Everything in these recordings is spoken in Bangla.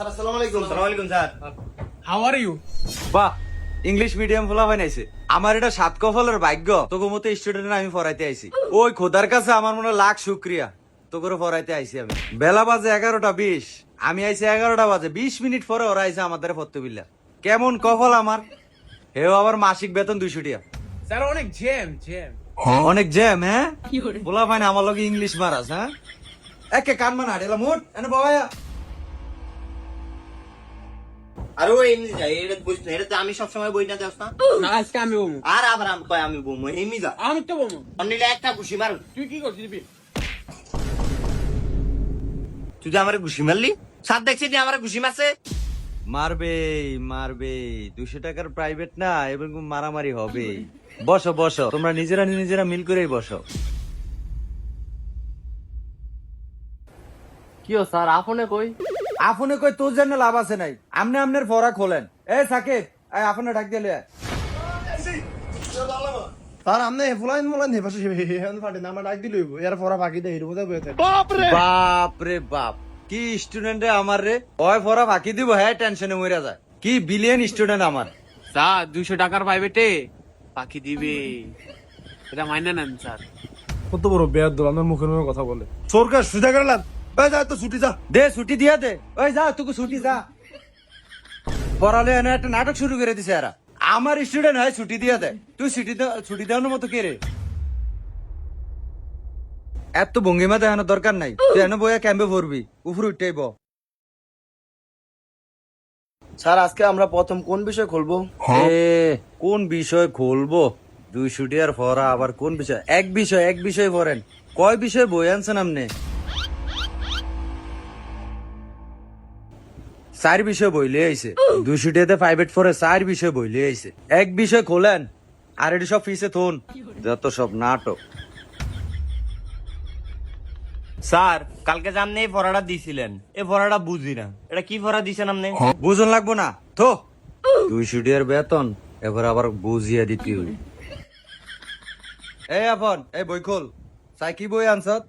স্যার আসসালামু আলাইকুম আসসালামু আলাইকুম স্যার। হাউ আর ইউ বাহ ইংলিশ মিডিয়াম ফোলা বানাইছে আমার এটা সাত কফলের ভাগ্য। তোকে মতো স্টুডেন্ট আমি পড়াইতে আইছি। ওই খোদার কাছে আমার মনে লাখ শুক্রিয়া। তোকে পড়াইতে আইছি আমি। বেলা বাজে এগারোটা বিশ। আমি আইছি এগারোটা বাজে। বিশ মিনিট পরে ওরা আইছে আমাদের কেমন কফল আমার? হেও আবার মাসিক বেতন দুইশো টিয়া। স্যার অনেক জ্যাম জ্যাম অনেক জ্যাম হ্যাঁ? বলা পাই না আমার লগে ইংলিশ মারাস হ্যাঁ? একে কান মানা হাড়েলা মুট এনে বাবা আর ওই এমনি যাই এটা বুঝতে এটা তো আমি সবসময় বই না যাস না না আজকে আমি বমু। আর আবার আমি কয় আমি বমু এমনি যা। আমি তো বমু। অন্যটা একটা ঘুষি মার তুই কি করছিস বি তুই যে আমার ঘুষি মারলি? সাত দেখছি যে আমার ঘুষি মারছে। মারবে মারবে। দুশো টাকার প্রাইভেট না এবং মারামারি হবে। বসো বসো। তোমরা নিজেরা নিজেরা মিল করেই বসো। কি স্যার? আপনে কই? আপনি কই তোর জন্য লাভ আছে নাই? আমনে আমনের ফরা খোলেন। এ সাকিব এই আপনি ডাক দিলে স্যার আমনে ফুলাইন মুলাইন হে পাশে হেন ফাটে না আমার ডাক দিল এর পরা বাকি দে হিরো মধ্যে বইতে বাপ রে! বাপ কি স্টুডেন্ট রে আমার রে? ওই ফরা ফাঁকি দিব হ্যাঁ টেনশনে মরে যায়। কি বিলিয়ন স্টুডেন্ট আমার। স্যার দুশো টাকার প্রাইভেটে পাখি দিবে। এটা মাইনে নেন স্যার। কত বড় দল আমার মুখের মুখে কথা বলে। সরকার সুজা করলাম যা তো ছুটি যা। দে ছুটি দিয়া দে। ওই যা ছুটি যা। পড়ালে এনে একটা নাটক শুরু করে দিছে এরা। আমার স্টুডেন্ট হয় ছুটি দিয়া দে। তুই ছুটি ছুটি মতো কে রে? এত ভঙ্গিমা দেখানোর দরকার নাই। তুই এনে বইয়া ক্যাম্পে ভরবি। উপরে উঠতেই ব। স্যার আজকে আমরা প্রথম কোন বিষয় খুলবো? এ, কোন বিষয় খুলবো? দুই ছুটিয়ার ফরা আবার কোন বিষয়? এক বিষয় এক বিষয় পড়েন। কয় বিষয় বই আনছেন আপনি? চার বিষয় বইলে আইছে। দুই ছুটিয়াতে প্রাইভেট ফরে চার বিষয় বইলে আইছে। এক বিষয় খোলেন আর এটি সব ফিসে থুন। যত সব নাটক। স্যার কালকে যে আপনি এই দিছিলেন এই বুঝি না। এটা কি ফরা দিছেন আপনি? বুঝন লাগবো না। তো দুই ছুটিয়ার বেতন এবার আবার বুঝিয়ে দিতে হইব। এই আপন এই বই খোল। চাই কি বই আনছত?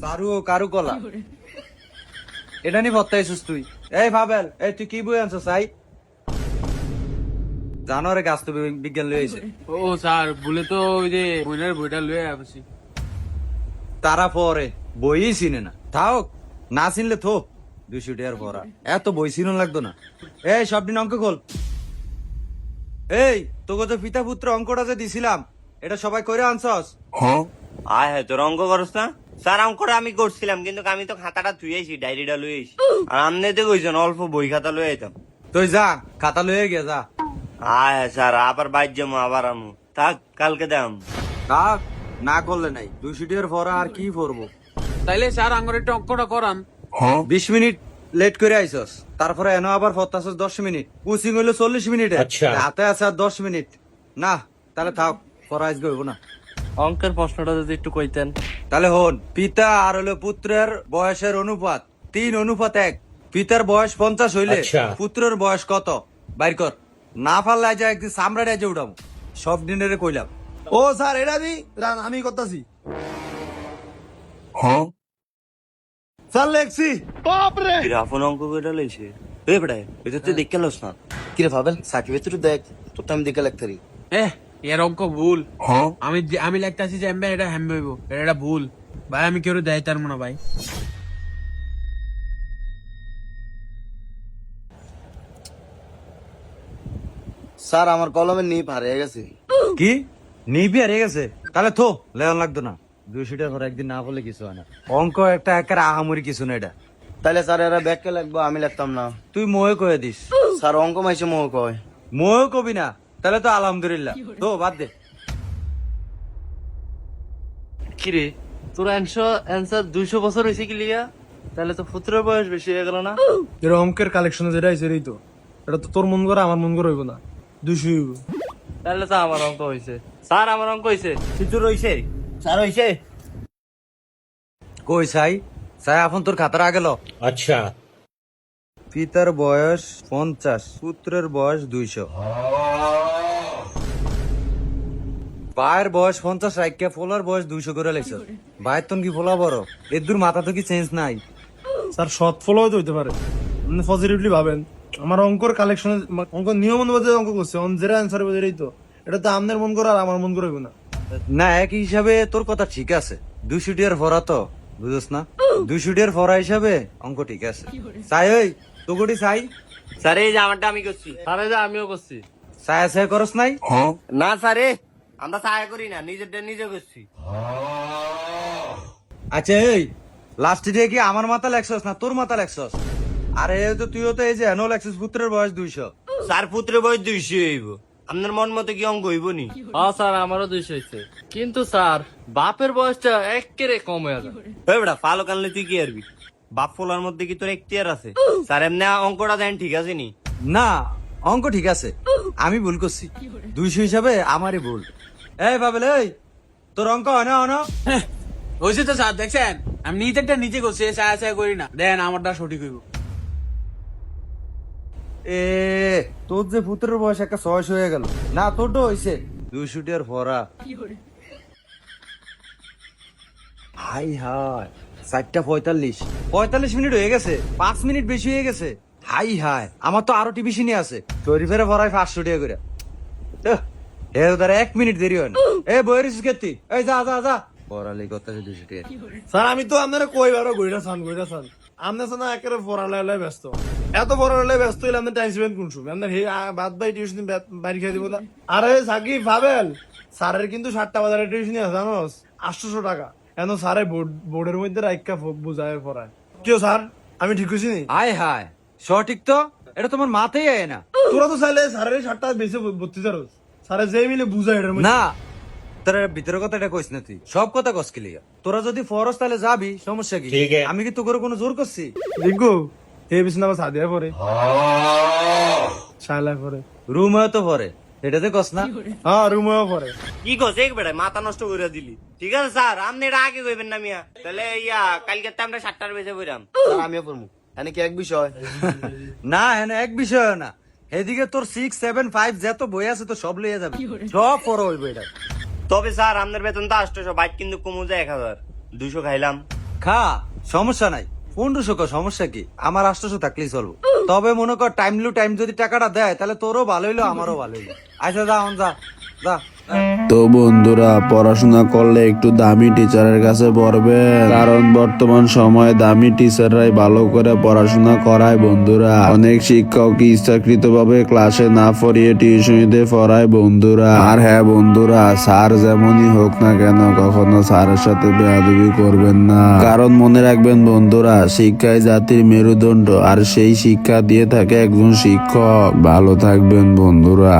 সারু ও কারু কলা এটা নি ভত্তাইছিস তুই। এই ভাবেল এই তুই কি বই আনছ চাই জানো রে গাছ তো বিজ্ঞান লই আইছে। ও স্যার বলে তো ওই যে বইনের বইটা লয়ে আসছি তারা পরে বই চিনে না। থাক না চিনলে থো দুইশো টাকার পড়া। এত বই চিনো লাগতো না। এই সব দিন অঙ্ক খোল। এই তোকে তো পিতা পুত্র অঙ্কটা যে দিছিলাম এটা সবাই করে আনছস? হ্যাঁ। আয় হ্যাঁ তোর অঙ্ক করস না? স্যার অঙ্কটা আমি করছিলাম কিন্তু আমি তো খাতাটা আইছি ডায়েরিটা আইছি। আর আপনি তো কইছেন অল্প বই খাতা লই আইতাম। তুই যা খাতা লয়ে গে যা। আয় হ্যাঁ স্যার আবার বাইর যাব আবার আমু। থাক কালকে দাম থাক না করলে নাই। দুইশো টাকার পড়া আর কি পড়ব তাইলে স্যার আঙ্গুর একটা অঙ্কটা করান বিশ মিনিট লেট করে আইসস তারপরে এনো আবার ফতাসস দশ মিনিট। কোচিং হইল চল্লিশ মিনিট। হাতে আছে আর দশ মিনিট। না তাহলে থাক আজকে হইব না। অঙ্কের প্রশ্নটা যদি একটু কইতেন। তাহলে হন পিতা আর হলো পুত্রের বয়সের অনুপাত। তিন অনুপাত এক। পিতার বয়স পঞ্চাশ হইলে পুত্রের বয়স কত? বাইর কর। না পারলে যা একদিন সামরাটা যে উঠাম সব দিনের কইলাম। ও স্যার এটা দি? আমি করতেছি। স্যার লেখছি। বাপরে! আপন অঙ্ক লইছে? এই বেড়ায় এটা তুই দেখতে লস না? কিরে ভাবেন তুই দেখ তোর তো আমি দেখে লাগতারি এ এর অঙ্ক ভুল। আমি আমি লিখতে আছি যে এমবে এটা হ্যাম্বে হইব। এটা এটা ভুল। ভাই আমি কেউ দেয় তার মনে ভাই। স্যার আমার কলমের নিপ হারিয়ে গেছে। কি? হারিয়ে গেছে? তাহলে থো লেন লাগতো না। দুইশো টাকা করে একদিন না বলে কিছু হয় না। অঙ্ক একটা একের আহামরি কিছু না এটা। তাহলে স্যার এরা ব্যাগকে লাগবো আমি লিখতাম না। তুই মোহে কয়ে দিস। স্যার অঙ্ক মাইছে মোহ কয়। মোহে কবি না। তাহলে তো আলহামদুলিল্লাহ। তো বাদ দে। কিরে তোর অ্যান্সার দুইশো বছর হয়েছে কি লিয়া তাহলে তো বয়স বেশি হয়ে গেল না? অঙ্কের যেটা হয়েছে এই তো। এটা তো তোর মন করে আমার মন করে হইব না। দুইশো হইব। তাহলে তো আমার অঙ্ক হয়েছে স্যার আমার অঙ্ক হয়েছে স্যার হয়েছে কই সাই? সাই এখন তোর খাতার আগে ল। আচ্ছা। পিতার বয়স পঞ্চাশ পুত্রের বয়স দুইশো। ভাইয়ের বয়স পঞ্চাশ রাইকা ফোলার বয়স দুইশো করে লেগছ। ভাইয়ের তন কি ফোলা বড়। এর দূর মাথা তো কি চেঞ্জ নাই। স্যার সৎ ফলও তো হইতে পারে। পজিটিভলি ভাবেন। আমার অঙ্কর কালেকশনে অঙ্ক নিয়ম অনুযায়ী অঙ্ক করছে। অন যেটা অ্যান্সার যেটাই তো। এটা তো আপনার মন করে আর আমার মন করে না। না এক হিসাবে তোর কথা ঠিক আছে। দুইশো টিয়ার ভরা তো বুঝছ না? দুইশো টিয়ার ভরা হিসাবে অঙ্ক ঠিক আছে। চাই ওই তোগটি চাই স্যার এই যে আমারটা আমি করছি। আরে যা আমিও করছি। চায়া চায়া করস নাই? না স্যারে আমরা সাহায্য করি না নিজেরটা নিজে করছি। আচ্ছা এই লাস্টে দিয়ে কি আমার মাথা লেখছস না তোর মাথা লেখছস আরে এই তো তুইও তো এই যে এনো লেখছস পুত্রের বয়স দুইশো। স্যার পুত্রের বয়স দুইশো হইব। আপনার মন মতো কি অঙ্ক হইব নি? হ্যাঁ স্যার আমারও দুইশো হয়েছে কিন্তু স্যার বাপের বয়সটা একেরে কম হয়ে যায় ওই বেটা ফালো কানলে তুই কি আরবি বাপ ফোলার মধ্যে কি তোর এখতিয়ার আছে? স্যার এমনি অঙ্কটা দেন ঠিক আছে নি? না অঙ্ক ঠিক আছে। আমি ভুল করছি। দুইশো হিসাবে আমারই ভুল। এই বাবেল এই। তোর অঙ্ক হয় না হয় না হয়েছে তো স্যার দেখছেন? আমি নিজেরটা নিজে করছি চায়া চায়া করি না। দেন আমারটা সঠিক হইব। এ তোর যে পুত্রের বয়স একটা ছয়শো হয়ে গেল। না হয়েছে ভরা। হাই হাই চারটা পঁয়তাল্লিশ। পঁয়তাল্লিশ মিনিট হয়ে গেছে পাঁচ মিনিট বেশি হয়ে গেছে। হাই হাই আমার তো আরও টিভি সিনে আছে। শরীফের ভরাই পাঁচশো টাকা করে। এ ওদের এক মিনিট দেরি হয় এ বইরিস কেতি এই যা যা যা। পড়ালি কথা টাকা স্যার আমি তো আপনারা কইবারও গইরা চান গইরা সাথে একেবারে পড়ালে ব্যস্ত। এত পড়ালে ব্যস্ত হইলে আপনার টাইম স্পেন্ড কোন সময় আপনার হে বাদ বাই টিউশন বাড়ি খেয়ে দিব না। আরে সাকিব ভাবেল। স্যারের কিন্তু সাতটা বাজারে টিউশন আছে জানোস? আটশোশো টাকা। এখন স্যারে বোর্ডের মধ্যে রাইকা বুঝায় পড়ায়। কেউ স্যার? আমি ঠিক হয়েছি নি? হাই হাই সঠিক তো? এটা তোমার মাথায় আয় না। তোরা তো চাইলে স্যারের সাতটা বেশি ভর্তি চারস যে মিলে বুঝায় এটার মধ্যে। না তোরা ভিতরের কথা এটা কইস না তুই। সব কথা কস কি লিগা? তোরা যদি ফরস তাহলে যাবি সমস্যা কি? আমি কি তোর কোনো জোর করছি? দেখো হে বিছনা আমার সাদিয়া পরে শালা পরে রুম তো পরে এটাতে কস না? হ্যাঁ রুমেও পরে কি কস? এক বেটা মাথা নষ্ট করে দিলি। ঠিক আছে স্যার আপনি এটা আগে কইবেন না মিয়া। তাহলে ইয়া কালকে তো আমরা সাতটার বেজে বইরাম আমিও পড়মু। এনে কি এক বিষয়? না হ্যাঁ এক বিষয় না। এদিকে তোর সিক্স সেভেন ফাইভ যত বই আছে তো সব লইয়া যাবে। সব পড়ো হইবে এটা। তবে স্যার আমাদের বেতন তো আটশোশো বাইক কিন্তু কমু যায় এক হাজার। দুইশো খাইলাম। খা সমস্যা নাই। পনেরোশো কো সমস্যা কি? আমার আষ্টশো থাকলেই চলবো। তবে মনে কর টাইম লু টাইম যদি টাকাটা দেয় তাহলে তোরও ভালো হইল আমারও ভালো হইল। আচ্ছা যা যা যা। তো বন্ধুরা, পড়াশোনা করলে একটু দামি টিচারের কাছে পড়বেন কারণ বর্তমান সময়ে দামি টিচাররাই ভালো করে পড়াশোনা করায় বন্ধুরা। অনেক শিক্ষক ইচ্ছাকৃত ভাবে ক্লাসে না পড়িয়ে টিউশনিতে পড়ায় বন্ধুরা। আর হ্যাঁ বন্ধুরা স্যার যেমনই হোক না কেন, কখনো স্যারের সাথে বেয়াদবি করবেন না। কারণ মনে রাখবেন বন্ধুরা শিক্ষায় জাতির মেরুদণ্ড, আর সেই শিক্ষা দিয়ে থাকে একজন শিক্ষক। ভালো থাকবেন বন্ধুরা।